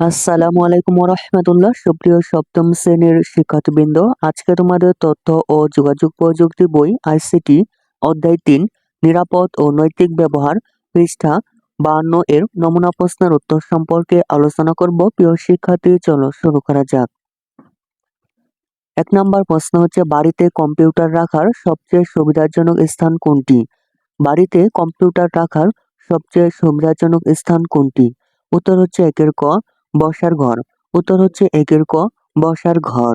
আসসালামু আলাইকুম রহমতুল্লাহ সুপ্রিয় সপ্তম শ্রেণির শিক্ষার্থীবৃন্দ। আজকে তোমাদের তথ্য ও যোগাযোগ প্রযুক্তি বই আইসিটি অধ্যায় তিন, নিরাপদ ও নৈতিক ব্যবহার, পৃষ্ঠা বাহান্ন এর নমুনা প্রশ্নের উত্তর সম্পর্কে আলোচনা করব। প্রিয় শিক্ষার্থী, চলো শুরু করা যাক। এক নম্বর প্রশ্ন হচ্ছে, বাড়িতে কম্পিউটার রাখার সবচেয়ে সুবিধাজনক স্থান কোনটি? বাড়িতে কম্পিউটার রাখার সবচেয়ে সুবিধাজনক স্থান কোনটি? উত্তর হচ্ছে একের ক বসার ঘর। উত্তর হচ্ছে একের ক, বসার ঘর।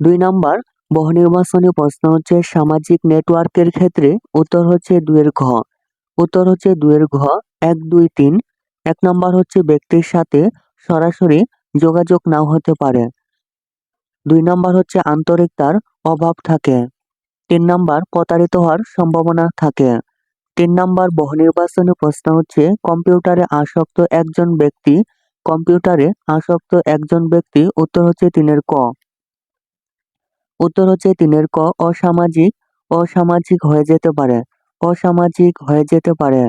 দুই নাম্বার, বহুনির্বাচনী প্রশ্ন হচ্ছে সামাজিক নেটওয়ার্কের ক্ষেত্রে। উত্তর হচ্ছে দুয়ের ঘ। উত্তর হচ্ছে দুয়ের ঘ, এক, দুই, তিন। এক নম্বর হচ্ছে ব্যক্তির সাথে সরাসরি যোগাযোগ নাও হতে পারে। দুই নম্বর হচ্ছে আন্তরিকতার অভাব থাকে। তিন নম্বর, প্রতারিত হওয়ার সম্ভাবনা থাকে। তিন নাম্বার বহুনির্বাচনী প্রশ্ন হচ্ছে, কম্পিউটারে আসক্ত একজন ব্যক্তি, কম্পিউটারে আসক্ত একজন ব্যক্তি, উত্তর হচ্ছে তিনের ক। উত্তর হচ্ছে তিনের ক, অসামাজিক অসামাজিক হয়ে যেতে পারে, অসামাজিক হয়ে যেতে পারে।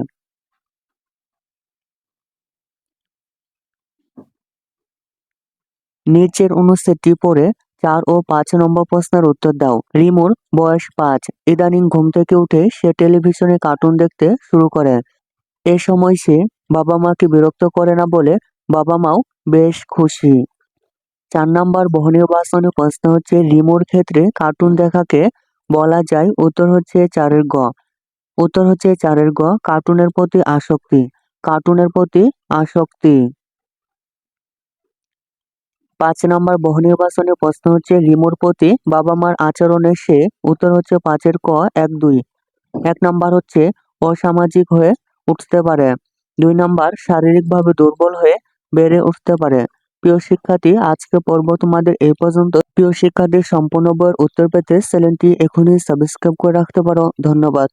নিচের অনুচ্ছেদটি পড়ে চার ও পাঁচ নম্বর প্রশ্নের উত্তর দাও। রিমুর বয়স পাঁচ। ইদানিং ঘুম থেকে উঠে সে টেলিভিশনে কার্টুন দেখতে শুরু করে। এ সময় সে বাবা মাকে বিরক্ত করে না বলে বাবা মাও বেশ খুশি। চার নাম্বার বহুনির্বাচনী প্রশ্ন হচ্ছে, রিমুর ক্ষেত্রে কার্টুন দেখাকে বলা যায়? উত্তর হচ্ছে চারের গ। উত্তর হচ্ছে চারের গ। কার্টুনের প্রতি আসক্তি। কার্টুনের প্রতি আসক্তি। পাঁচ নম্বর বহুনির্বাচনী প্রশ্ন হচ্ছে রিমোর প্রতি বাবা মার আচরণে সে, উত্তর হচ্ছে পাঁচের ক, এক, দুই। এক নম্বর হচ্ছে অসামাজিক হয়ে উঠতে পারে। দুই নম্বর শারীরিকভাবে দুর্বল হয়ে বেড়ে উঠতে পারে। প্রিয় শিক্ষার্থী আজকে পর্ব তোমাদের এই পর্যন্ত। প্রিয় শিক্ষার্থীর সম্পূর্ণ বইয়ের উত্তর পেতে চ্যানেলটি এখনই সাবস্ক্রাইব করে রাখতে পারো। ধন্যবাদ।